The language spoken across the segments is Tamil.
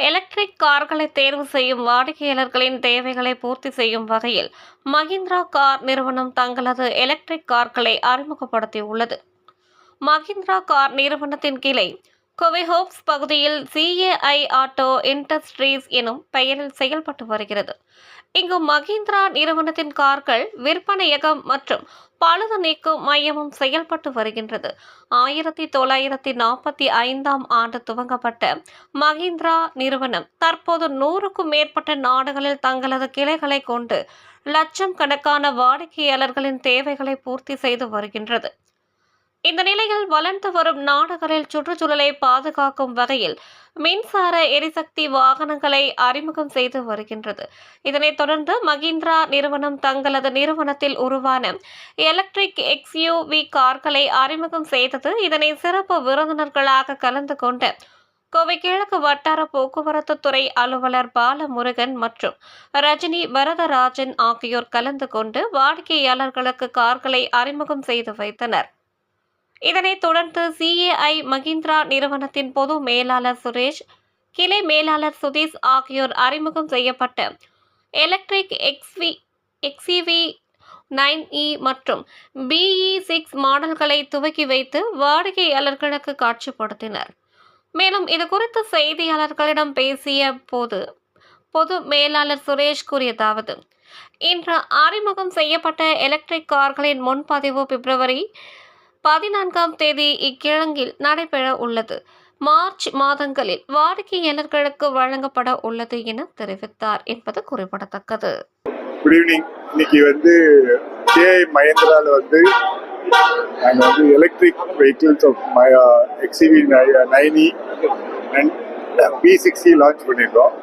எலக்ட்ரிக் கார்களை தேர்வு செய்யும் வாடிக்கையாளர்களின் தேவைகளை பூர்த்தி செய்யும் வகையில் மஹிந்திரா கார் நிறுவனம் தங்களது எலக்ட்ரிக் கார்களை அறிமுகப்படுத்தியுள்ளது. மஹிந்திரா கார் நிறுவனத்தின் கிளை கோவை ஹோப்ஸ் பகுதியில் சிஏஐ ஆட்டோ இண்டஸ்ட்ரீஸ் எனும் பெயரில் செயல்பட்டு வருகிறது. இங்கு மஹிந்திரா நிறுவனத்தின் கார்கள் விற்பனையகம் மற்றும் பழுது நீக்கும் மையமும் செயல்பட்டு வருகின்றது. ஆயிரத்தி தொள்ளாயிரத்தி நாற்பத்தி ஐந்தாம் ஆண்டு துவங்கப்பட்ட மஹிந்திரா நிறுவனம் தற்போது நூறுக்கும் மேற்பட்ட நாடுகளில் தங்களது கிளைகளை கொண்டு லட்சம் கணக்கான வாடிக்கையாளர்களின் தேவைகளை பூர்த்தி செய்து வருகின்றது. இந்த நிலையில் வளர்ந்து வரும் நாடுகளில் சுற்றுச்சூழலை பாதுகாக்கும் வகையில் மின்சார எரிசக்தி வாகனங்களை அறிமுகம் செய்து வருகின்றது. இதனைத் தொடர்ந்து மகிந்திரா நிறுவனம் தங்களது நிறுவனத்தில் உருவான எலக்ட்ரிக் எக்ஸ்யூவி கார்களை அறிமுகம் செய்தது. இதனை சிறப்பு விருந்தினர்களாக கலந்து கொண்ட கோவை கிழக்கு வட்டார போக்குவரத்து துறை அலுவலர் பாலமுருகன் மற்றும் ரஜினி வரதராஜன் ஆகியோர் கலந்து கொண்டு வாடிக்கையாளர்களுக்கு கார்களை அறிமுகம் செய்து வைத்தனர். இதனைத் தொடர்ந்து சிஏஐ மகிந்திரா நிறுவனத்தின் பொது மேலாளர் சுரேஷ் கிளை மேலாளர் சுதீஷ் ஆகியோர் அறிமுகம் செய்யப்பட்ட electric XEV XEV nine E மற்றும் பிஇ சிக்ஸ் மாடல்களை துவக்கி வைத்து வாடிக்கையாளர்களுக்கு காட்சிப்படுத்தினர். மேலும் இது குறித்து செய்தியாளர்களிடம் பேசிய போது பொது மேலாளர் சுரேஷ் கூறியதாவது இன்று அறிமுகம் செய்யப்பட்ட எலக்ட்ரிக் கார்களின் முன்பதிவு பிப்ரவரி பதினான்காம் தேதி இக்கிழங்கில் நடைபெற உள்ளது. மார்ச் மாதங்களில் வாடிக்கையாளர்களுக்கு வழங்கப்பட உள்ளது என தெரிவித்தார் என்பது குறிப்பிடத்தக்கது. குட் ஈவினிங் இன்னைக்கு வந்து கே மகேந்திரால வந்து நாங்கள் வந்து electric vehicles of XEV nine E and B sixty launch பண்ணியிருக்கோம்.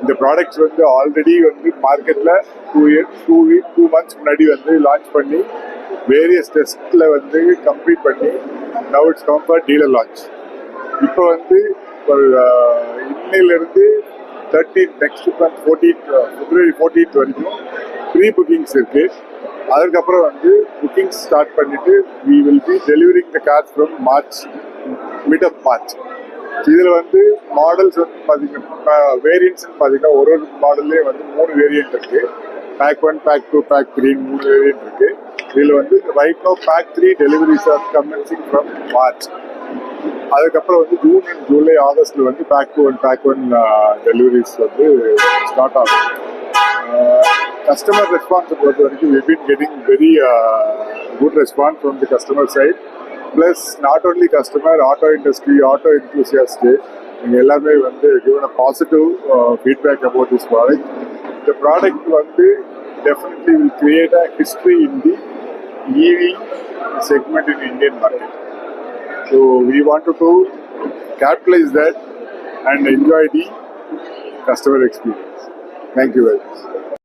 இந்த ப்ராடக்ட்ஸ் வந்து ஆல்ரெடி வந்து மார்க்கெட்டில் two year two week two months முன்னாடி வந்து லான்ச் பண்ணி வேரியஸ் டெஸ்ட்டில் வந்து கம்ப்ளீட் பண்ணி now it's come for dealer launch இப்போ வந்து ஒரு அஹ், thirteen next month fourteen February fourteenth வரைக்கும் ப்ரீ புக்கிங்ஸ் இருக்கு. அதுக்கப்புறம் வந்து புக்கிங்ஸ் ஸ்டார்ட் பண்ணிட்டு we will be delivering the car from March mid of March இதில் வந்து மாடல்ஸ் வந்து பார்த்தீங்கன்னா வேரியன்ட்ஸ்னு பார்த்தீங்கன்னா ஒரு ஒரு மாடல்லே வந்து மூணு வேரியன்ட் இருக்குது pack one pack two pack three மூணு வேரியன்ட் இருக்குது இதில் வந்து right no pack three deliveries are commencing from March அதுக்கப்புறம் வந்து ஜூன் அண்ட் ஜூலை ஆகஸ்ட்ல வந்து pack two one pack one deliveries வந்து ஸ்டார்ட் ஆகும். கஸ்டமர் ரெஸ்பான்ஸை பொறுத்த வரைக்கும் we been getting very good response from the customer side plus not only customer auto industry auto enthusiast நீங்கள் எல்லாமே வந்து given a positive feedback about this product இந்த ப்ராடக்ட் வந்து definitely will create a history in the EV segment in Indian market. So we wanted to capitalize that and enjoy the customer experience. Thank you very much.